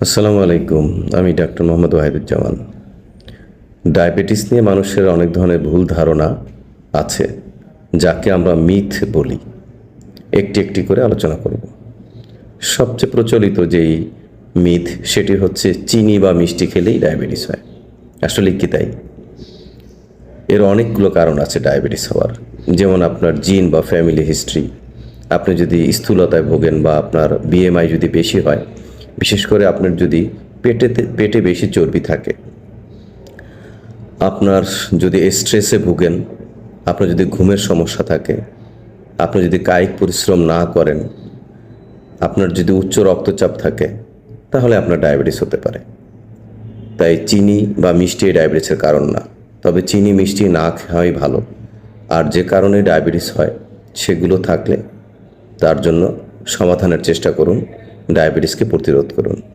আসসালামু আলাইকুম, আমি ডাক্তার মোহাম্মদ ওয়াহিদুজ্জামান। ডায়াবেটিস নিয়ে মানুষের অনেক ধরনের ভুল ধারণা আছে, যাকে আমরা মিথ বলি। একটি একটি করে আলোচনা করব। সবচেয়ে প্রচলিত যেই মিথ, সেটি হচ্ছে চিনি বা মিষ্টি খেলেই ডায়াবেটিস হয়। আসলে কি তাই? এর অনেকগুলো কারণ আছে ডায়াবেটিস হওয়ার। যেমন আপনার জিন বা ফ্যামিলি হিস্ট্রি। আপনি যদি স্থূলতায় ভোগেন বা আপনার বিএমআই যদি বেশি হয় বিশেষ করে আপনার যদি পেটেতে পেটে বেশি চর্বি থাকে, আপনার যদি স্ট্রেসে ভোগেন, আপনার যদি ঘুমের সমস্যা থাকে, আপনি যদি কায়িক পরিশ্রম না করেন, আপনার যদি উচ্চ রক্তচাপ থাকে, তাহলে আপনার ডায়াবেটিস হতে পারে। তাই চিনি বা মিষ্টি ডায়াবেটিসের কারণ না, তবে চিনি মিষ্টি না খাওয়াই ভালো। আর যে কারণে ডায়াবেটিস হয়, সেগুলো থাকলে তার জন্য সমাধানের চেষ্টা করুন। ডায়াবেটিসকে প্রতিরোধ করুন।